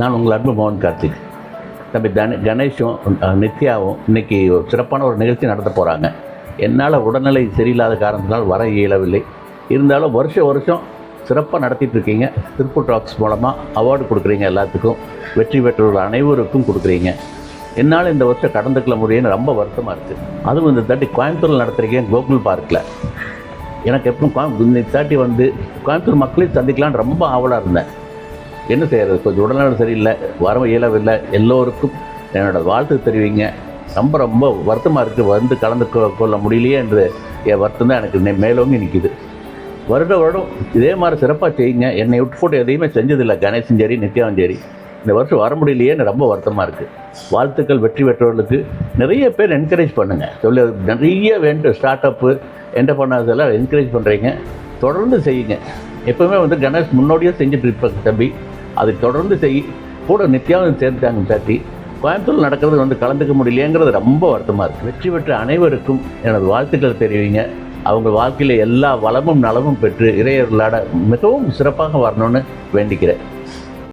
நான் உங்கள் அன்பு மோகன் கார்த்திக். தம்பி தன கணேஷும் நித்யாவும் இன்றைக்கி ஒரு சிறப்பான ஒரு நிகழ்ச்சி நடத்த போகிறாங்க என்னால் உடல்நிலை சரியில்லாத காரணத்தினால் வர இயலவில்லை. இருந்தாலும் வருஷம் வருஷம் சிறப்பாக நடத்திட்டு இருக்கீங்க. திருப்பூர் டாக்ஸ் மூலமாக அவார்டு கொடுக்குறீங்க எல்லாத்துக்கும். வெற்றி பெற்றவர்கள் அனைவருக்கும் கொடுக்குறீங்க. என்னால் இந்த வருஷம் கடந்துக்கல முடியும்னு ரொம்ப வருத்தமாக இருக்குது அதுவும் இந்த தாட்டி கோயம்புத்தூரில் நடத்துகிறீங்க கோகுல் பார்க்கில் எனக்கு எப்பவும் கோயம் இந்த தாட்டி வந்து கோயம்புத்தூர் மக்களையும் சந்திக்கலான்னு ரொம்ப ஆவலாக இருந்தேன். என்ன செய்கிறது கொஞ்சம் உடல்நலம் சரியில்லை வர இயலவில்லை எல்லோருக்கும் என்னோடய வாழ்த்து தெரிவிங்க. ரொம்ப ரொம்ப வருத்தமாக இருக்குது வந்து கலந்து கொள்ள முடியலையே என்று என் வருத்தம் தான் எனக்கு நெ- மேலோங்கி நிற்கிது வருட வருடம் இதே மாதிரி சிறப்பாக செய்யுங்க. என்னை விட்டு போட்டு எதையுமே செஞ்சதில்லை. கணேசன் சரி நித்யாவும் சரி. இந்த வருஷம் வர முடியலையேன்னு ரொம்ப வருத்தமாக இருக்குது வாழ்த்துக்கள் வெற்றி பெற்றவர்களுக்கு நிறைய பேர் என்கரேஜ் பண்ணுங்கள் சொல்லி நிறைய வேண்டும் ஸ்டார்ட் அப்பு என்ன எல்லாம் என்கரேஜ் பண்ணுறீங்க தொடர்ந்து செய்யுங்க. எப்போவுமே வந்து கணேஷ் முன்னோடியாக செஞ்சுட்டு இருப்பாங்க தம்பி. அது தொடர்ந்து செய் கூட நித்யாவும் சேர்த்தாங்க தட்டி கோயம்புத்தூர் நடக்கிறது வந்து கலந்துக்க முடியலையேங்கிறது ரொம்ப வருத்தமாக இருக்குது வெற்றி பெற்ற அனைவருக்கும் எனது வாழ்த்துக்கள் தெரிவிங்க. அவங்க வாழ்க்கையில் எல்லா வளமும் நலமும் பெற்று இறையர்களாட மிகவும் சிறப்பாக வரணும்னு வேண்டிக்கிறேன்.